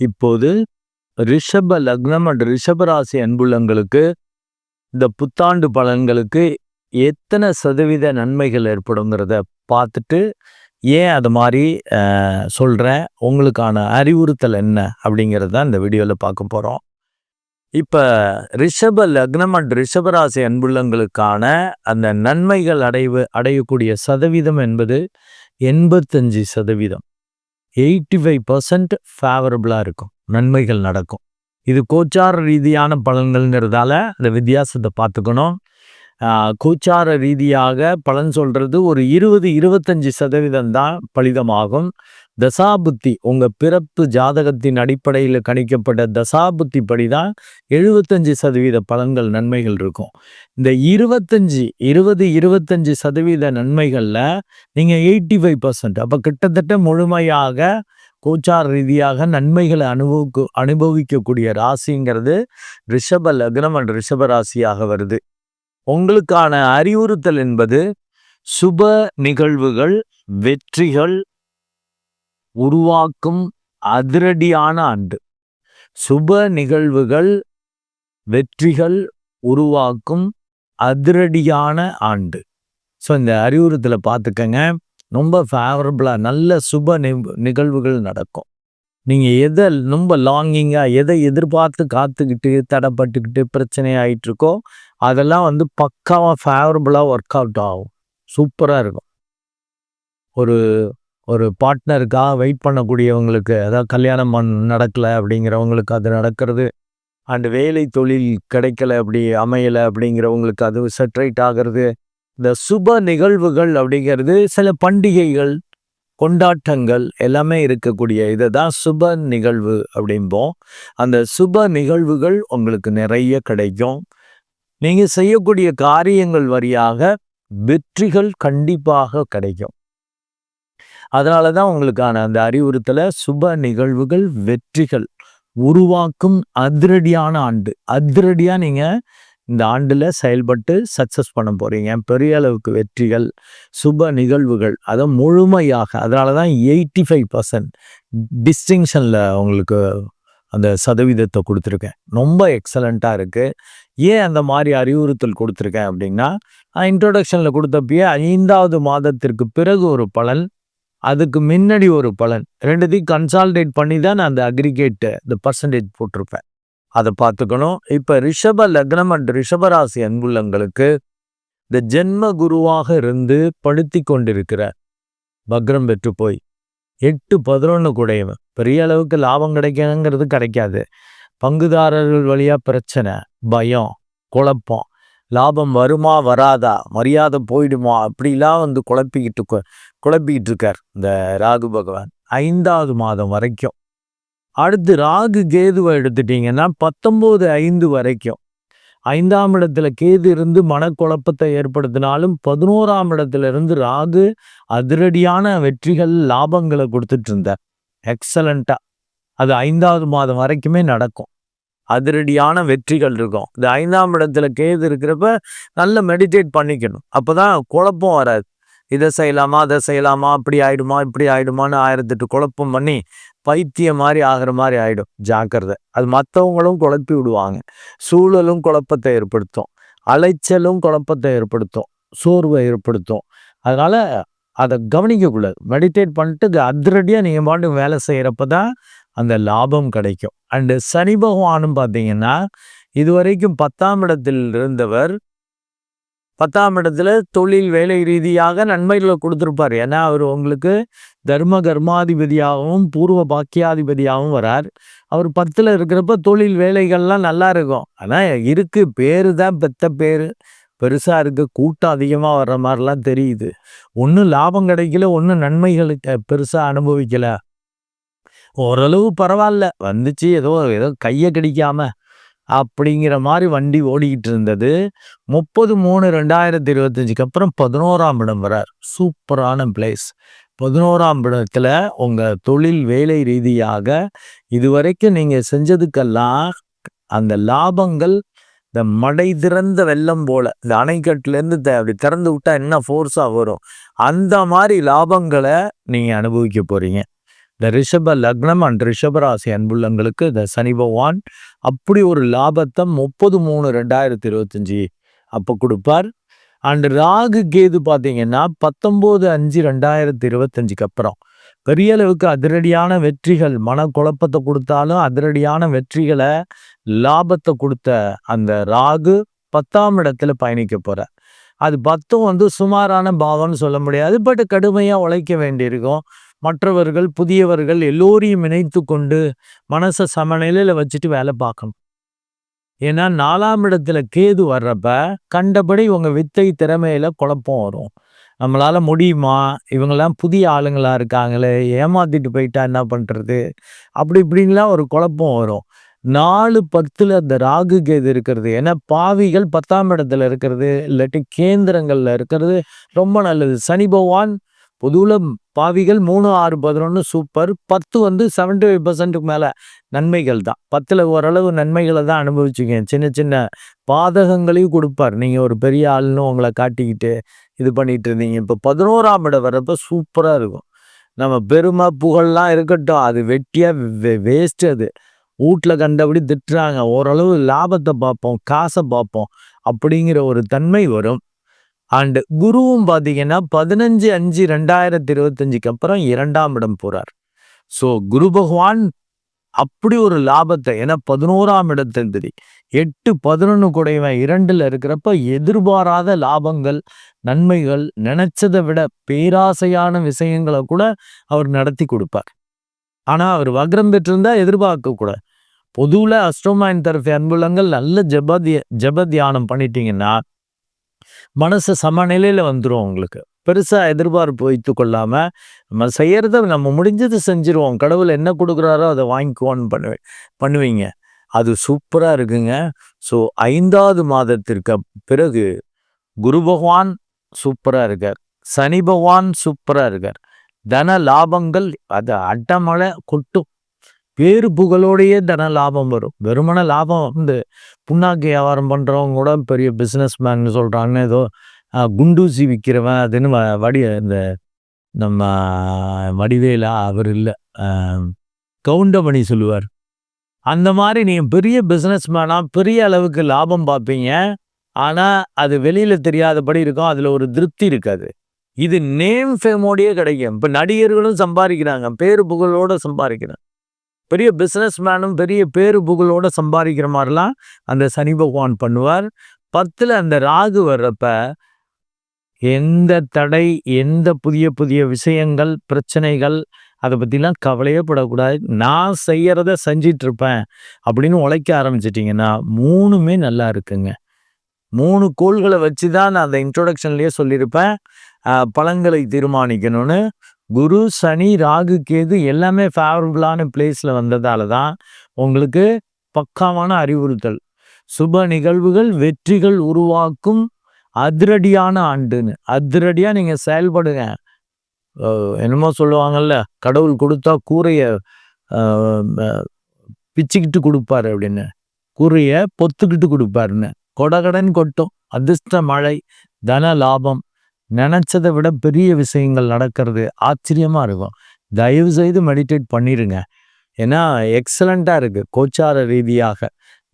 இப்போது ரிஷப லக்னம் அண்ட் ரிஷபராசி அன்புள்ளங்களுக்கு இந்த புத்தாண்டு பலன்களுக்கு எத்தனை சதவீத நன்மைகள் ஏற்படுங்கிறத பார்த்துட்டு ஏன் அது மாதிரி சொல்கிறேன் உங்களுக்கான அறிவுறுத்தல் என்ன அப்படிங்கிறத இந்த வீடியோவில் பார்க்க போகிறோம் இப்போ ரிஷப லக்னம் அண்ட் ரிஷபராசி அன்புள்ளங்களுக்கான அந்த நன்மைகள் அடைவு அடையக்கூடிய சதவீதம் என்பது எண்பத்தஞ்சு சதவீதம். எயிட்டி ஃபைவ் பர்சன்ட் ஃபேவரபுளாக இருக்கும். நன்மைகள் நடக்கும். இது கோச்சார ரீதியான பலன்கள்ங்கிறதால அந்த வித்தியாசத்தை பார்த்துக்கணும். கோச்சார ரீதியாக பலன் சொல்கிறது ஒரு இருபது இருபத்தஞ்சி சதவீதம் தான் பலிதமாகும். தசாபுத்தி உங்கள் பிறப்பு ஜாதகத்தின் அடிப்படையில் கணிக்கப்பட்ட தசாபுத்தி படி தான் எழுபத்தஞ்சு சதவீத பலன்கள் நன்மைகள் இருக்கும். இந்த இருபத்தஞ்சி இருபது இருபத்தஞ்சி சதவீத நன்மைகளில் நீங்கள் எயிட்டி ஃபைவ் பர்சன்ட் அப்போ கிட்டத்தட்ட முழுமையாக கோச்சார் ரீதியாக நன்மைகளை அனுபவிக்க அனுபவிக்கக்கூடிய ராசிங்கிறது ரிஷப லக்னம் அண்ட் ரிஷப ராசியாக வருது. உங்களுக்கான அறிவுறுத்தல் என்பது சுப நிகழ்வுகள் வெற்றிகள் உருவாக்கும் அதிரடியான ஆண்டு சுப நிகழ்வுகள் வெற்றிகள் உருவாக்கும் அதிரடியான ஆண்டு. ஸோ இந்த அறிவுறுத்தலை பார்த்துக்கங்க. ரொம்ப ஃபேவரபுளாக நல்ல சுப நிகழ்வுகள் நடக்கும். நீங்கள் எதை ரொம்ப லாங்கிங்காக எதை எதிர்பார்த்து காத்துக்கிட்டு தடைப்பட்டுக்கிட்டு பிரச்சனை ஆகிட்டுருக்கோ அதெல்லாம் வந்து பக்காவாக ஃபேவரபுளாக ஒர்க் அவுட் ஆகும். சூப்பராக இருக்கும். ஒரு ஒரு பார்ட்னருக்காக வெயிட் பண்ணக்கூடியவங்களுக்கு அதாவது கல்யாணம் நடக்கலை அப்படிங்கிறவங்களுக்கு அது நடக்கிறது. அண்டு வேலை தொழில் கிடைக்கல அப்படி அமையலை அப்படிங்கிறவங்களுக்கு அது செட்ரைட் ஆகிறது. இந்த சுப நிகழ்வுகள் அப்படிங்கிறது சில பண்டிகைகள் கொண்டாட்டங்கள் எல்லாமே இருக்கக்கூடிய இதை தான் சுப நிகழ்வு அப்படிம்போம். அந்த சுப நிகழ்வுகள் உங்களுக்கு நிறைய கிடைக்கும். நீங்கள் செய்யக்கூடிய காரியங்கள் வழியாக வெற்றிகள் கண்டிப்பாக கிடைக்கும். அதனால தான் உங்களுக்கான அந்த அறிவுறுத்தலை சுப நிகழ்வுகள் வெற்றிகள் உருவாக்கும் அதிரடியான ஆண்டு. அதிரடியாக நீங்கள் இந்த ஆண்டில் செயல்பட்டு சக்ஸஸ் பண்ண போகிறீங்க பெரிய அளவுக்கு வெற்றிகள் சுப நிகழ்வுகள் அதை முழுமையாக அதனால தான் எயிட்டி ஃபைவ் பர்சன்ட் டிஸ்டிங்ஷனில் உங்களுக்கு அந்த சதவீதத்தை கொடுத்துருக்கேன். ரொம்ப எக்ஸலண்ட்டாக இருக்குது ஏன் அந்த மாதிரி அறிவுறுத்தல் கொடுத்துருக்கேன் அப்படின்னா இன்ட்ரொடக்ஷனில் கொடுத்தப்பயே ஐந்தாவது மாதத்திற்கு பிறகு ஒரு பலன் அதுக்கு முன்னாடி ஒரு பலன். ரெண்டுத்தையும் கன்சால்டேட் பண்ணி தான் நான் அந்த அக்ரிகேட்டு இந்த பர்சன்டேஜ் போட்டிருப்பேன். அதை பார்த்துக்கணும். இப்போ ரிஷப லக்னம் அண்ட் ரிஷபராசி அன்புள்ளங்களுக்கு இந்த ஜென்ம குருவாக இருந்து படுத்தி கொண்டிருக்கிற பக்ரம் பெற்று போய் எட்டு பதினொன்று கூடையவன். பெரிய அளவுக்கு லாபம் கிடைக்கணுங்கிறது கிடைக்காது. பங்குதாரர்கள் வழியாக பிரச்சனை பயம் குழப்பம். லாபம் வருமா வராதா? மரியாதை போயிடுமா? அப்படிலாம் வந்து குழப்பிக்கிட்டு குழப்பிக்கிட்டு இருக்கார் இந்த ராகு பகவான். ஐந்தாவது மாதம் வரைக்கும். அடுத்து ராகு கேதுவை எடுத்துட்டீங்கன்னா பத்தொம்போது ஐந்து வரைக்கும். ஐந்தாம் இடத்துல கேது இருந்து மனக்குழப்பத்தை ஏற்படுத்தினாலும் பதினோராம் இடத்துல இருந்து ராகு அதிரடியான வெற்றிகள் லாபங்களை கொடுத்துட்டு இருந்தார். எக்ஸலண்ட்டாக அது ஐந்தாவது மாதம் வரைக்குமே நடக்கும். அதிரடியான வெற்றிகள் இருக்கும். இந்த ஐந்தாம் இடத்துல கேது இருக்கிறப்ப நல்ல மெடிடேட் பண்ணிக்கணும். அப்போதான் குழப்பம் வராது. இதை செய்யலாமா அதை செய்யலாமா அப்படி ஆயிடுமா இப்படி ஆயிடுமான்னு ஆயிரத்தெட்டு குழப்பம் பண்ணி பைத்தியம் மாதிரி ஆகிற மாதிரி ஆகிடும் ஜாக்கிரதை. அது மற்றவங்களும் குழப்பி விடுவாங்க. சூழலும் குழப்பத்தை ஏற்படுத்தும். அலைச்சலும் குழப்பத்தை ஏற்படுத்தும். சோர்வை ஏற்படுத்தும். அதனால் அதை கவனிக்கக்கூடாது. மெடிடேட் பண்ணிட்டு அதிரடியாக நீங்கள் பாட்டு வேலை செய்கிறப்ப தான் அந்த லாபம் கிடைக்கும். அண்டு சனி பகவானும் பார்த்தீங்கன்னா இதுவரைக்கும் பத்தாம் இடத்தில் இருந்தவர் பத்தாம் இடத்துல தொழில் வேலை ரீதியாக நன்மைகளை கொடுத்துருப்பார். ஏன்னா அவர் உங்களுக்கு தர்ம கர்மாதிபதியாகவும் பூர்வ பாக்கியாதிபதியாகவும் வரார். அவர் பத்தில் இருக்கிறப்ப தொழில் வேலைகள்லாம் நல்லா இருக்கும். ஆனால் இருக்குது பேர் தான் பெத்த பேர். பெருசாக இருக்குது கூட்டம் அதிகமாக வர்ற மாதிரிலாம் தெரியுது. ஒன்றும் லாபம் கிடைக்கல ஒன்றும் நன்மைகளுக்கு பெருசாக அனுபவிக்கல. ஓரளவு பரவாயில்ல. வந்துச்சு ஏதோ ஏதோ கையை கடிக்காம அப்படிங்கிற மாதிரி வண்டி ஓடிக்கிட்டு இருந்தது. முப்பது மூணு ரெண்டாயிரத்தி இருபத்தஞ்சுக்கு அப்புறம் பதினோராம் இடம் வரார். சூப்பரான பிளேஸ் பதினோராம் இடத்துல உங்கள் தொழில் வேலை ரீதியாக இதுவரைக்கும் நீங்கள் செஞ்சதுக்கெல்லாம் அந்த லாபங்கள் இந்த மடை திறந்த வெள்ளம் போல இந்த அணைக்கட்டுலேருந்து த அப்படி திறந்து விட்டால் என்ன ஃபோர்ஸாக வரும்? அந்த மாதிரி லாபங்களை நீங்கள் அனுபவிக்க போகிறீங்க இந்த ரிஷப லக்னம் அண்ட் ரிஷபராசி அன்புள்ளங்களுக்கு இந்த சனி பகவான் அப்படி ஒரு லாபத்தை முப்பது மூணு ரெண்டாயிரத்தி இருபத்தஞ்சி அப்போ கொடுப்பார். அண்ட் ராகு கேது பார்த்தீங்கன்னா பத்தொம்போது அஞ்சு ரெண்டாயிரத்தி இருபத்தஞ்சுக்கு அப்புறம். பெரிய அளவுக்கு அதிரடியான வெற்றிகள் மன குழப்பத்தை கொடுத்தாலும் அதிரடியான வெற்றிகளை லாபத்தை கொடுத்த அந்த ராகு பத்தாம் இடத்துல பயணிக்க போகிற அது பத்தும் வந்து சுமாரான பாவம்னு சொல்ல முடியாது பட் கடுமையாக உழைக்க வேண்டியிருக்கும். மற்றவர்கள் புதியவர்கள் எல்லோரையும் இணைத்து கொண்டு மனசை சமநிலையில் வச்சுட்டு வேலை பார்க்கணும். ஏன்னா நாலாம் இடத்துல கேது வர்றப்ப கண்டபடி இவங்க வித்தை திறமையில குழப்பம் வரும். நம்மளால் முடியுமா? இவங்கெல்லாம் புதிய ஆளுங்களா இருக்காங்களே? ஏமாத்திட்டு போயிட்டா என்ன பண்ணுறது அப்படி இப்படின்லாம் ஒரு குழப்பம் வரும். நாலு பத்தில் அந்த ராகு கேது இருக்கிறது. ஏன்னா பாவிகள் பத்தாம் இடத்துல இருக்கிறது இல்லாட்டி கேந்திரங்களில் இருக்கிறது ரொம்ப நல்லது. சனி பகவான் பொதுவில் பாவிகள் மூணு ஆறு பதினொன்று சூப்பர் பத்து வந்து செவன்டி ஃபைவ் பர்சன்ட்டுக்கு மேலே நன்மைகள் தான். பத்தில் ஓரளவு நன்மைகளை தான் அனுபவிச்சுங்க சின்ன சின்ன பாதகங்களையும் கொடுப்பார். நீங்கள் ஒரு பெரிய ஆள்னு உங்களை காட்டிக்கிட்டு இது பண்ணிகிட்டு இருந்தீங்க. இப்போ பதினோராம் இடம் வர்றப்ப சூப்பராக இருக்கும். நம்ம பெருமை புகழ்லாம் இருக்கட்டும். அது வெட்டியாக வே வேஸ்ட்டு அது. வீட்டில் கண்டபடி திட்டுறாங்க. ஓரளவு லாபத்தை பார்ப்போம் காசை பார்ப்போம் அப்படிங்கிற ஒரு தன்மை வரும். அண்டு குருவும் பார்த்தீங்கன்னா பதினஞ்சு அஞ்சு ரெண்டாயிரத்தி இருபத்தஞ்சுக்கு அப்புறம் இரண்டாம் இடம் போகிறார் ஸோ குரு பகவான் அப்படி ஒரு லாபத்தை ஏன்னா பதினோராம் இடத்தில் தெரி எட்டு பதினொன்று குடையவன் இரண்டில் இருக்கிறப்ப எதிர்பாராத லாபங்கள் நன்மைகள் நினைச்சதை விட பேராசையான விஷயங்களை கூட அவர் நடத்தி கொடுப்பார். ஆனால் அவர் வக்ரம் பெற்றிருந்தா எதிர்பார்க்கக்கூடாது. பொதுவில் அஸ்ட்ரோமாயின் தரப்பு அன்புலங்கள் நல்ல ஜப ஜப தியானம் பண்ணிட்டீங்கன்னா மனசு சமநிலையில் வந்துடும் உங்களுக்கு. பெருசாக எதிர்பார்ப்பு வைத்து கொள்ளாமல் நம்ம செய்கிறத நம்ம முடிஞ்சது செஞ்சுருவோம். கடவுள் என்ன கொடுக்குறாரோ அதை வாங்கிக்குவோன்னு பண்ணுவே பண்ணுவீங்க. அது சூப்பராக இருக்குங்க. ஸோ ஐந்தாவது மாதத்திற்கு பிறகு குரு பகவான் சூப்பராக இருக்கார். சனி பகவான் சூப்பராக இருக்கார். தன லாபங்கள் அது அட்டமலை கொட்டும். பேரு புகழோடையே தன லாபம் வரும். வெறுமன லாபம் வந்து புண்ணாக்கு வியாபாரம் பண்ணுறவங்க கூட பெரிய பிஸ்னஸ் மேன் சொல்கிறாங்க ஏதோ குண்டூசி விற்கிறவன் அதுன்னு வடி இந்த நம்ம வடிவேலா அவர் இல்லை. கவுண்டமணி சொல்லுவார். அந்த மாதிரி நீங்கள் பெரிய பிஸ்னஸ் மேனாக பெரிய அளவுக்கு லாபம் பார்ப்பீங்க ஆனால் அது வெளியில் தெரியாதபடி இருக்கும். அதில் ஒரு திருப்தி இருக்காது. இது நேம் ஃபேமோடையே கிடைக்கும். இப்போ நடிகர்களும் சம்பாதிக்கிறாங்க. பேரு புகழோடு சம்பாதிக்கிறாங்க. பெரிய பிஸ்னஸ் மேனும் பெரிய பேரு புகழோடு சம்பாதிக்கிற மாதிரிலாம் அந்த சனி பகவான் பண்ணுவார். பத்தில் அந்த ராகு வர்றப்ப எந்த தடை எந்த புதிய புதிய விஷயங்கள் பிரச்சனைகள் அதை பற்றிலாம் கவலையே படக்கூடாது. நான் செய்கிறத செஞ்சிட்ருப்பேன் அப்படின்னு உழைக்க ஆரம்பிச்சிட்டிங்கன்னா மூணுமே நல்லா இருக்குங்க. மூணு கோள்களை வச்சு தான் நான் அந்த இன்ட்ரொடக்ஷன்லேயே சொல்லியிருப்பேன். பழங்களை தீர்மானிக்கணும்னு குரு சனி ராகு கேது எல்லாமே ஃபேவரபுளான பிளேஸில் வந்ததால தான் உங்களுக்கு பக்காவான அறிவுறுத்தல். சுப நிகழ்வுகள் வெற்றிகள் உருவாக்கும் அதிரடியான ஆண்டுன்னு. அதிரடியாக நீங்கள் செயல்படுங்க. என்னமோ சொல்லுவாங்கல்ல கடவுள் கொடுத்தா கூரையை பிச்சுக்கிட்டு கொடுப்பாரு அப்படின்னு. கூரையை பொத்துக்கிட்டு கொடுப்பாருன்னு. கொடகடன் கொட்டும். அதிர்ஷ்ட மழை தன லாபம். நினச்சதை விட பெரிய விஷயங்கள் நடக்கிறது ஆச்சரியமாக இருக்கும். தயவு செய்து மெடிடேட் பண்ணிடுங்க ஏன்னா எக்ஸலண்ட்டாக இருக்குது கோச்சார ரீதியாக.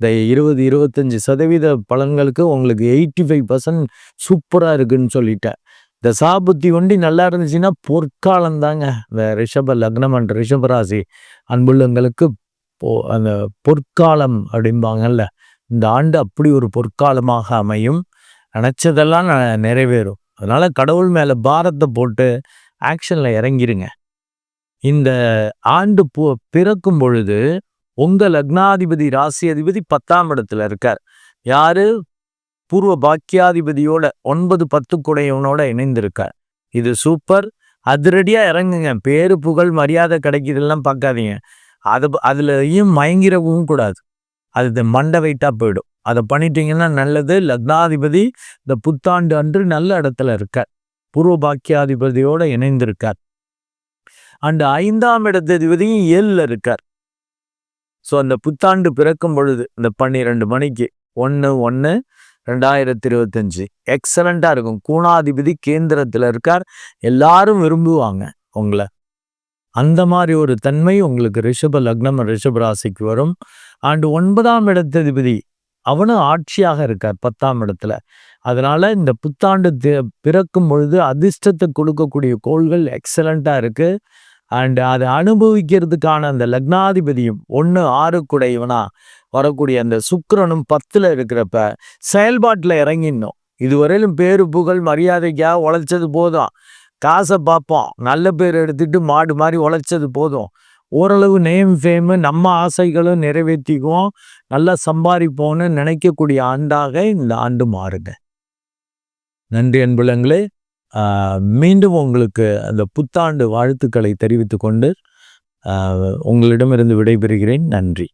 இந்த இருபது இருபத்தஞ்சி சதவீத பலன்களுக்கு உங்களுக்கு எயிட்டி ஃபைவ் பர்சன்ட் சூப்பராக இருக்குன்னு சொல்லிட்டேன். இந்த சாபுத்தி ஒண்டி நல்லா இருந்துச்சுன்னா பொற்காலம் தாங்க இந்த ரிஷப லக்னம் அண்ட் ரிஷபராசி அன்புள்ளங்களுக்கு போ அந்த பொற்காலம் அப்படிம்பாங்கல்ல. இந்த ஆண்டு அப்படி ஒரு பொற்காலமாக அமையும். நினச்சதெல்லாம் நிறைவேறும். அதனால் கடவுள் மேலே பாரத்தை போட்டு ஆக்ஷனில் இறங்கிருங்க. இந்த ஆண்டு பு பிறக்கும் பொழுது உங்கள் லக்னாதிபதி ராசி அதிபதி பத்தாம் இடத்துல இருக்கார். யாரு? பூர்வ பாக்கியாதிபதியோட ஒன்பது பத்து குடையவனோட இணைந்திருக்கார். இது சூப்பர் அதிரடியாக இறங்குங்க. பேரு புகழ் மரியாதை கிடைக்கிதெல்லாம் பார்க்காதீங்க. அது அதுலேயும் மயங்கிடவும் கூடாது. அது மண்டை வெயிட்டாக போயிடும். அதை பண்ணிட்டீங்கன்னா நல்லது. லக்னாதிபதி இந்த புத்தாண்டு அன்று நல்ல இடத்துல இருக்கார். பூர்வ பாக்கியாதிபதியோடு இணைந்திருக்கார். அண்டு ஐந்தாம் இடத்ததிபதியும் ஏழில் இருக்கார். ஸோ அந்த புத்தாண்டு பிறக்கும் பொழுது இந்த பன்னிரெண்டு மணிக்கு ஒன்று ஒன்று ரெண்டாயிரத்தி இருபத்தஞ்சு எக்ஸலண்ட்டாக இருக்கும். கூணாதிபதி கேந்திரத்தில் இருக்கார். எல்லாரும் விரும்புவாங்க உங்களை. அந்த மாதிரி ஒரு தன்மை உங்களுக்கு ரிஷப லக்னம் ரிஷப ராசிக்கு வரும். அண்டு ஒன்பதாம் இடத்ததிபதி அவனும் ஆட்சியாக இருக்கார் பத்தாம் இடத்துல. அதனால இந்த புத்தாண்டு பிறக்கும் பொழுது அதிர்ஷ்டத்தை கொடுக்கக்கூடிய கோள்கள் எக்ஸலண்ட்டாக இருக்கு. அண்ட் அதை அனுபவிக்கிறதுக்கான அந்த லக்னாதிபதியும் ஒன்று ஆறு குடையவனா வரக்கூடிய அந்த சுக்கரனும் பத்தில் இருக்கிறப்ப செயல்பாட்டில் இறங்கிடணும். இதுவரையிலும் பேரு புகழ் மரியாதைக்காக உழைச்சது போதும். காசை பார்ப்போம். நல்ல பேர் எடுத்துட்டு மாடு மாதிரி உழைச்சது போதும். ஓரளவு நேம் ஃபேமு நம்ம ஆசைகளும் நிறைவேற்றிக்குவோம். நல்லா சம்பாதிப்போம்னு நினைக்கக்கூடிய ஆண்டாக இந்த ஆண்டு மாறுங்க. நன்றி அன்புலங்களே. மீண்டும் உங்களுக்கு அந்த புத்தாண்டு வாழ்த்துக்களை தெரிவித்து கொண்டு உங்களிடமிருந்து விடைபெறுகிறேன். நன்றி.